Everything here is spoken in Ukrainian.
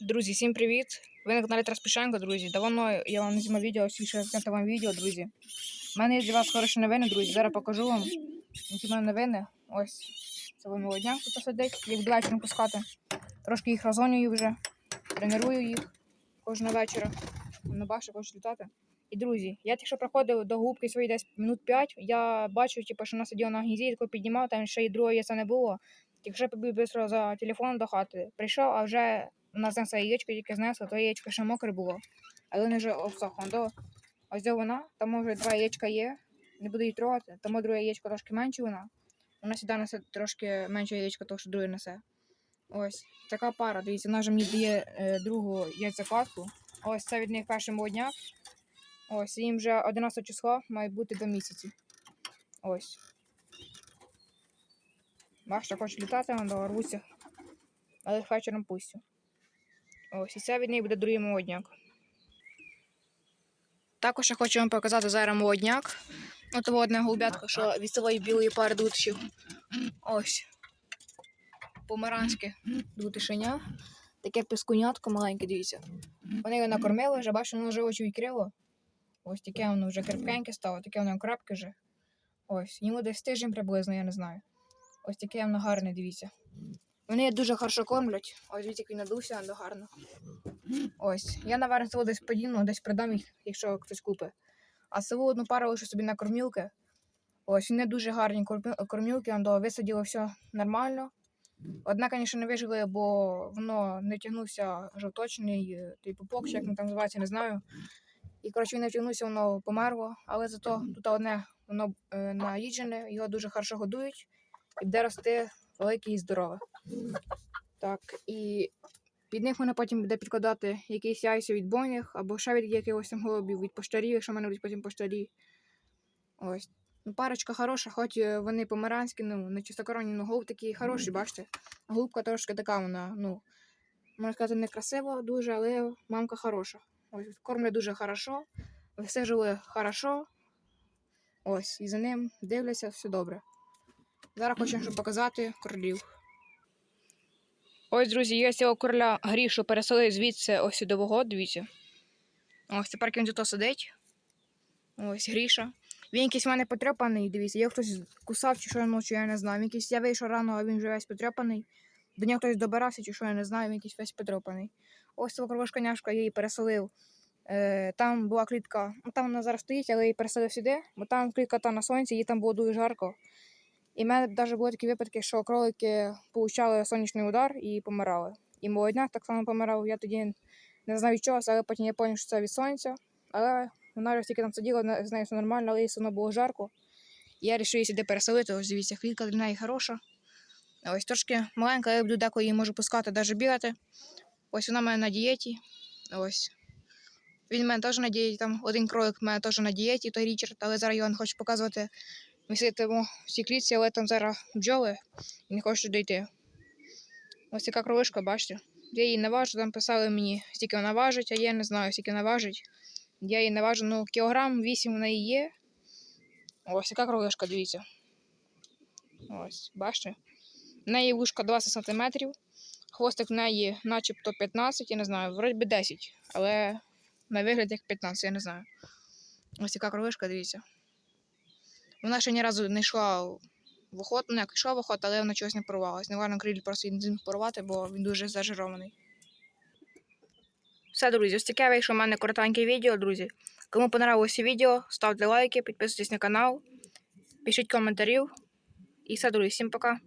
Друзі, всім привіт! Ви на каналі Траспішенко, друзі. Давно я вам не знімав відео, свіше зняти вам відео, друзі. У мене є для вас хороші новини, друзі. Зараз покажу вам. Які в мене новини. Ось. Це молодняк тут сидить, їх вечором пускати. Трошки їх розгонюю вже. Тренирую їх кожного вечора. На баші хочу літати. І друзі, я тільки що проходив до губки свої десь минут 5. Я бачу, типу, що вона сиділа на гнізі, тако піднімав, там ще й другого яйця не було. Тільки що побіг швидко за телефоном до хати. Прийшов, а вже вона знесла яєчко, тільки знесла, то яєчко ще мокре було. Але вони вже обсохло. До... Ось вона, там може два яєчка є. Не буду її трогати. Тому друге яєчко трошки менше вона. Вона сюди несе трошки менше яєчко, того, що друге несе. Ось така пара. Дивіться, вона вже мені дає е, другу яйцекладку. Ось це від них перший молодняк. Ось, їм вже 11 числа має бути до місяці. Ось. Бачите, хочу літати, вон рвуся. Але вечором пустю. Ось, і це від неї буде другий молодняк. Також я хочу вам показати зараз молодняк. От одне голубятко, що від цієї білої пари дутишів. Ось. Помаранське дутишеня. Таке пискунятко маленьке, дивіться. Вони його накормили, вже бачу, воно вже очі відкрило. Ось таке воно вже крепкеньке стало, таке воно крапке вже. Ось, йому десь тиждень приблизно, я не знаю. Ось таке воно гарне, дивіться. Вони дуже хорошо кормлять. Ось дивіться, як він надувся, воно гарно. Ось. Я, напевно, село десь подіну, десь продам їх, якщо хтось купить. А село одну пару лише собі на кормілки. Ось, вони дуже гарні кормілки, воно висадило все нормально. Одна, звісно, не вижили, бо воно не тягнувся жовточний, е, той пупок, як він там називається, не знаю. І коротше він не втягнувся, воно померло, але зато тут одне воно е, наїджене, його дуже хорошо годують і буде рости велике і здорове. Так, і під них мене потім буде підкладати якісь яйця від бойних, або ще від якихось там голубів, від поштарів, якщо в мене будуть потім поштарі. Ось. Ну, парочка хороша, хоч е, вони помаранські, ну, не чистокоронні, ну голуб такий хороший, бачите. Голубка трошки така вона, ну, можна сказати, не красива дуже, але мамка хороша. Ось, кормлять дуже хорошо, висижили хорошо. Ось, і за ним дивляться, все добре. Зараз хочу показати королів. Ось, друзі, я цього короля грішу переселив звідси ось сюди вого, дивіться. Ось тепер він тут сидить. Ось гріша. Він якийсь в мене потрьопаний, дивіться, його хтось кусав чи що ночі, я не знаю. Він якийсь я вийшов рано, а він вже весь потрьопаний. До нього хтось добирався, чи що я не знаю, він якийсь весь потрьопаний. Ось цього кровошка няшка, я її переселив. Е, там була клітка, ну там вона зараз стоїть, але я її переселив сюди, бо там клітка та на сонці, їй там було дуже жарко. І в мене навіть були такі випадки, що кролики получали сонячний удар і помирали. І молодняк так само помирав. Я тоді не знаю від чого, але потім я зрозумів, що це від сонця. Але вона вже тільки там сиділа, з нею все нормально, але їй все одно було жарко. І я вирішив її сюди переселити. Ось дивіться, клітка для неї хороша. Ось трошки маленька, я буду деколи її можу пускати, навіть бігати. Ось вона в мене на дієті. Ось. Він в мене теж на дієті, там один кролик в мене теж на дієті, той Річард, але зараз його не хочу показувати. Ми сидимо в цій клітці, але там зараз бджоли і не хочу дійти. Ось така кролишка, бачите. Я її не важу, там писали мені, скільки вона важить, а я не знаю, скільки вона важить. Я її не важу, ну кілограм 8 в неї є. Ось така кролишка, дивіться. Ось, бачите? В неї вушка 20 см, хвостик в неї начебто 15, я не знаю, вроді би 10, але на вигляд як 15, я не знаю. Ось така кролишка, дивіться. Вона ще ні разу не йшла в охоту, ну як йшла в охоту, але вона чогось не порвалась. Неважно, криль просто він зміг порвати, бо він дуже зажирований. Все, друзі, ось таке вийшло в мене коротеньке відео, друзі. Кому понравилося відео, ставте лайки, підписуйтесь на канал, пишіть коментарів. І все, друзі, всім пока.